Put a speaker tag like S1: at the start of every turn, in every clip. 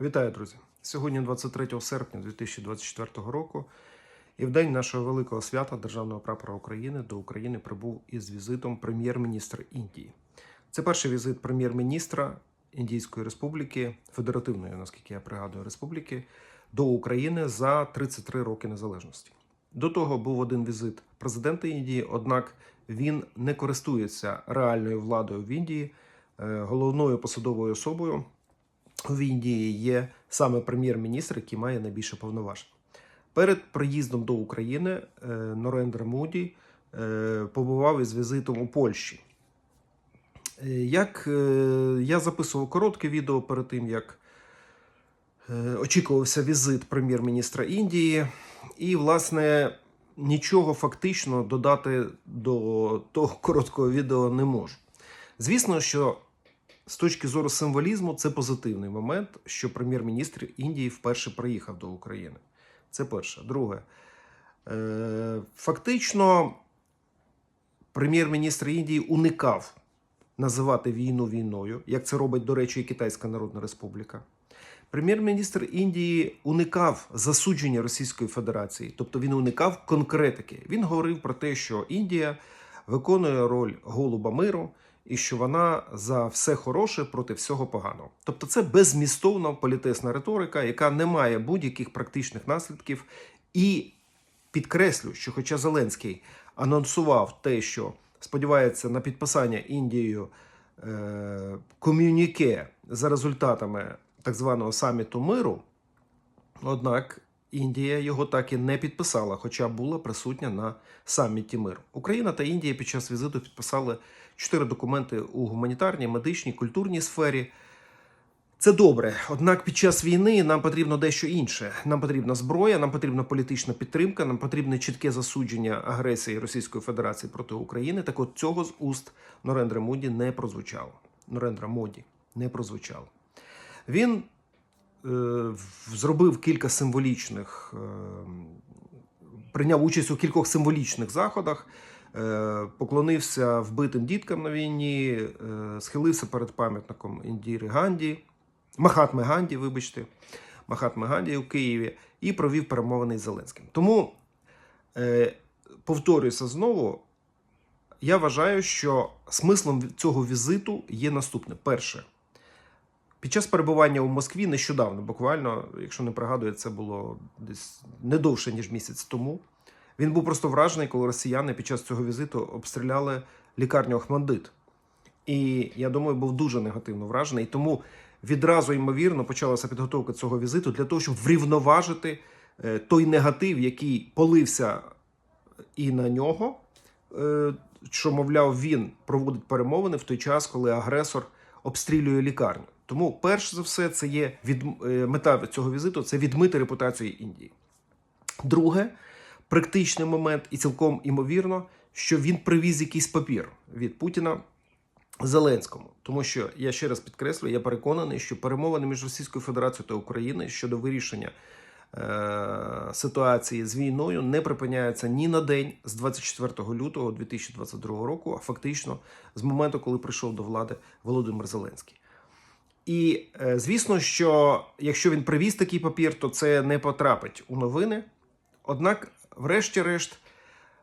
S1: Вітаю, друзі! Сьогодні 23 серпня 2024 року, і в день нашого великого свята Державного прапора України до України прибув із візитом прем'єр-міністр Індії. Це перший візит прем'єр-міністра Індійської Республіки, Федеративної, наскільки я пригадую, республіки, до України за 33 роки незалежності. До того був один візит президента Індії, однак він не користується реальною владою в Індії. Е, Головною посадовою особою в Індії є саме прем'єр-міністр, який має найбільше повноважень. Перед приїздом до України е, Норендра Муді е, побував із візитом у Польщі. Е, Як я записував коротке відео перед тим, як очікувався візит прем'єр-міністра Індії, і, власне, нічого фактично додати до того короткого відео не можу. Звісно, що з точки зору символізму, це позитивний момент, що прем'єр-міністр Індії вперше приїхав до України. Це перше. Друге, е, фактично, прем'єр-міністр Індії уникав називати війну війною, як це робить, до речі, і Китайська Народна Республіка. Прем'єр-міністр Індії уникав засудження Російської Федерації, тобто він уникав конкретики. Він говорив про те, що Індія виконує роль голуба миру і що вона за все хороше проти всього поганого. Тобто, це беззмістовна політесна риторика, яка не має будь-яких практичних наслідків. І підкреслю, що, хоча Зеленський анонсував те, що сподівається на підписання Індією е, ком'юніке за результатами так званого саміту миру, однак Індія його так і не підписала, хоча була присутня на саміті миру. Україна та Індія під час візиту підписали чотири документи у гуманітарній, медичній, культурній сфері. Це добре. Однак під час війни нам потрібно дещо інше. Нам потрібна зброя, нам потрібна політична підтримка, нам потрібне чітке засудження агресії Російської Федерації проти України. Так от цього з уст Норендра Моді не прозвучало. Норендра Моді не прозвучало. Він зробив кілька символічних, е, прийняв участь у кількох символічних заходах, е, поклонився вбитим діткам на війні, е, схилився перед пам'ятником Індіри Ганді, Махатми Ганді, вибачте, Махатми Ганді у Києві, і провів перемовини з Зеленським. Тому, е, повторююся знову, я вважаю, що смислом цього візиту є наступне: перше. Під час перебування у Москві нещодавно, буквально, якщо не пригадую, це було десь не довше, ніж місяць тому. Він був просто вражений, коли росіяни під час цього візиту обстріляли лікарню Ахмандит. І я думаю, був дуже негативно вражений. І тому відразу, ймовірно, почалася підготовка цього візиту для того, щоб врівноважити е, той негатив, який полився і на нього, е, що, мовляв, він проводить перемовини в той час, коли агресор обстрілює лікарню. Тому, перш за все, це є від е, мета цього візиту це відмити репутацію Індії. Друге, практичний момент, і цілком імовірно, що він привіз якийсь папір від Путіна Зеленському. Тому що я ще раз підкреслюю, я переконаний, що перемовини між Російською Федерацією та Україною щодо вирішення е- ситуації з війною не припиняються ні на день з 24 лютого 2022 року, а фактично з моменту, коли прийшов до влади Володимир Зеленський. І е, звісно, що якщо він привіз такий папір, то це не потрапить у новини. Однак, врешті-решт,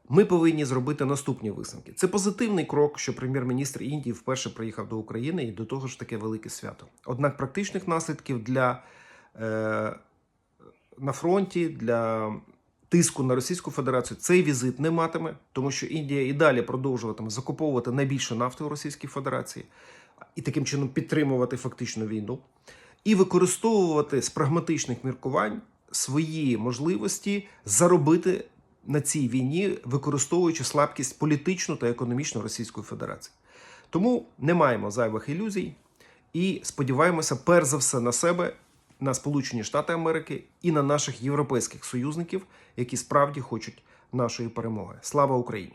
S1: ми повинні зробити наступні висновки. Це позитивний крок, що прем'єр-міністр Індії вперше приїхав до України і до того ж таке велике свято. Однак практичних наслідків для е, на фронті для тиску на Російську Федерацію цей візит не матиме, тому що Індія і далі продовжуватиме закуповувати найбільше нафти у Російській Федерації і таким чином підтримувати фактично війну, і використовувати з прагматичних міркувань свої можливості заробити на цій війні, використовуючи слабкість політичну та економічну Російської Федерації. Тому не маємо зайвих ілюзій і сподіваємося, перш за все, на себе, на Сполучені Штати Америки і на наших європейських союзників, які справді хочуть нашої перемоги. Слава Україні!